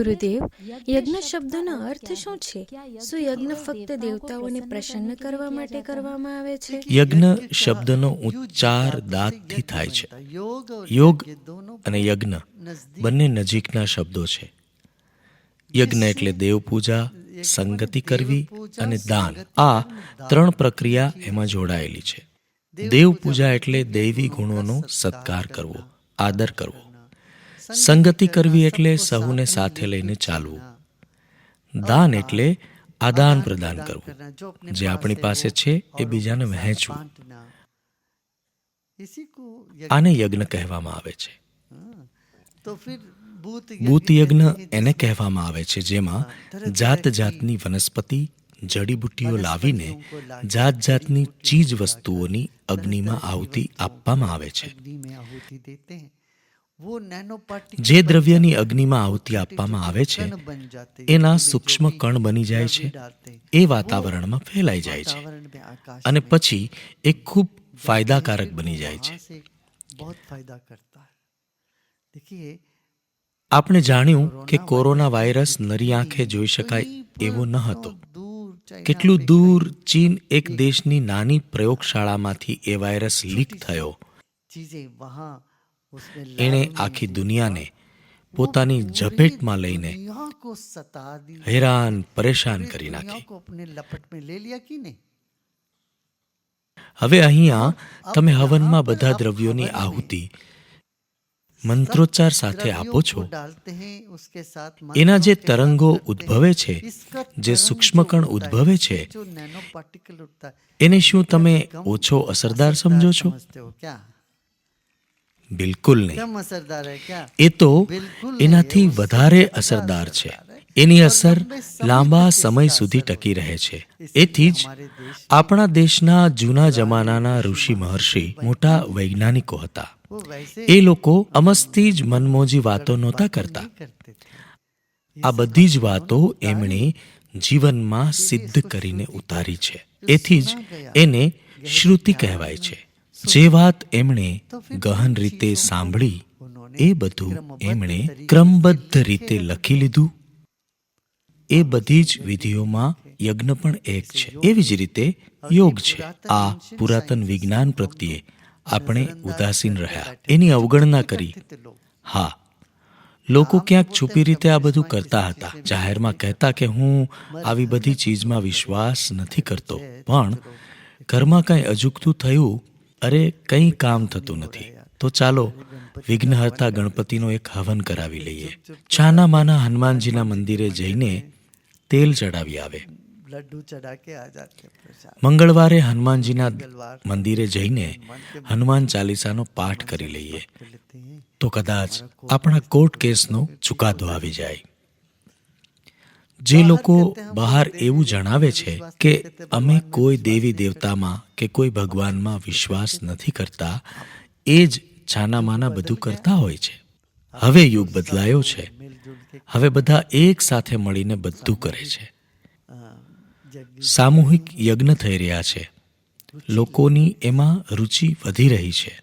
ગુરુદેવ યજ્ઞ શબ્દનો અર્થ શું છે? શું યજ્ઞ ફક્ત દેવતાઓને પ્રસન્ન કરવા માટે કરવામાં આવે છે? યજ્ઞ શબ્દનો ઉચ્ચાર દાંતથી થાય છે. યોગ અને યજ્ઞ બંને નજીકના શબ્દો છે. યજ્ઞ એટલે દેવ પૂજા સંગતિ કરવી અને દાન. આ ત્રણ પ્રક્રિયા એમાં જોડાયેલી છે. દેવ પૂજા એટલે દૈવી ગુણોનો સત્કાર કરવો આદર કરવો. સંગતિ કરવી એટલે સહુને સાથે લઈને ચાલવું. દાન એટલે આદાન પ્રદાન કરવું. જે આપણી પાસે છે એ બીજાને વહેંચવું. આને યજ્ઞ કહેવામાં આવે છે. ભૂત યજ્ઞ એને કહેવામાં આવે છે જેમાં જાત જાતની વનસ્પતિ, જડીબુટ્ટીઓ લાવીને જાત જાતની ચીજ વસ્તુઓની અગ્નિમાં આહુતિ આપવામાં આવે છે. જે દ્રવ્યની અગ્નિમાં આહુતિ આપવામાં આવે છે એના સૂક્ષ્મ કણ બની જાય છે એ વાતાવરણમાં ફેલાઈ જાય છે। અને પછી એ ખૂબ ફાયદાકારક બની જાય છે। આપણે જાણ્યું કે કોરોના વાયરસ નરી આંખે જોઈ શકાય એવો ન હતો કેટલું દૂર ચીન એક દેશની નાની પ્રયોગશાળામાંથી એ વાયરસ લીક થયો। એણે આખી દુનિયાને પોતાની ઝપેટમાં લઈને હેરાન પરેશાન કરી નાખી. હવે અહીંયા તમે હવનમાં બધા દ્રવ્યોની આહુતિ મંત્રોચ્ચાર સાથે આપો છો. એના જે તરંગો ઉદ્ભવે છે જે સૂક્ષ્મકણ ઉદ્ભવે છે એને શું તમે ઓછો અસરદાર સમજો છો? બિલકુલ નહીં. એ તો એનાથી વધારે અસરદાર છે. એની અસર લાંબા સમય સુધી ટકી રહે છે. એથી જ આપણા દેશના જૂના જમાનાના ઋષિ મહર્ષિ મોટા વૈજ્ઞાનિકો હતા. એ લોકો અમસ્તી જ મનમોજી વાતો નહોતા કરતા. આ બધી જ વાતો એમણે જીવનમાં સિદ્ધ કરીને ઉતારી છે. એથી જ એને શ્રુતિ કહેવાય છે. જે વાત એમણે ગહન રીતે સાંભળી, એ બધું એમણે ક્રમબદ્ધ રીતે લખી લીધું. એ બધી જ વિધિઓમાં યજ્ઞ પણ એક છે. એવી જ રીતે યોગ છે. આ પુરાતન વિજ્ઞાન પ્રત્યે આપણે ઉદાસીન રહ્યા. એની અવગણના કરી. હા. લોકો ક્યાંક છુપી રીતે આ બધું કરતા હતા. જાહેરમાં કહેતા કે હું આવી બધી ચીજમાં વિશ્વાસ નથી કરતો. પણ ઘરમાં કંઈ અજુગતું થયું અરે, કંઈ કામ થતું નથી. તો ચાલો, વિઘ્નહર્તા ગણપતિનો એક હવન કરાવી લઈએ. છાના માના હનુમાનજીના મંદિરે જઈને તેલ ચડાવી આવે. મંગળવારે હનુમાનજીના મંદિરે જઈને હનુમાન ચાલીસાનો પાઠ કરી લઈએ. તો કદાચ આપણા કોર્ટ કેસનો ચુકાદો આવી જાય. જે લોકો બહાર એવું જણાવે છે કે અમે કોઈ દેવી દેવતામાં કે કોઈ ભગવાનમાં વિશ્વાસ નથી કરતા, એ જ છાનામાના બધું કરતા હોય છે. હવે યુગ બદલાયો છે. હવે બધા એક સાથે મળીને બધું કરે છે. સામૂહિક યજ્ઞ થઈ રહ્યા છે. લોકોની એમાં રુચિ વધી રહી છે.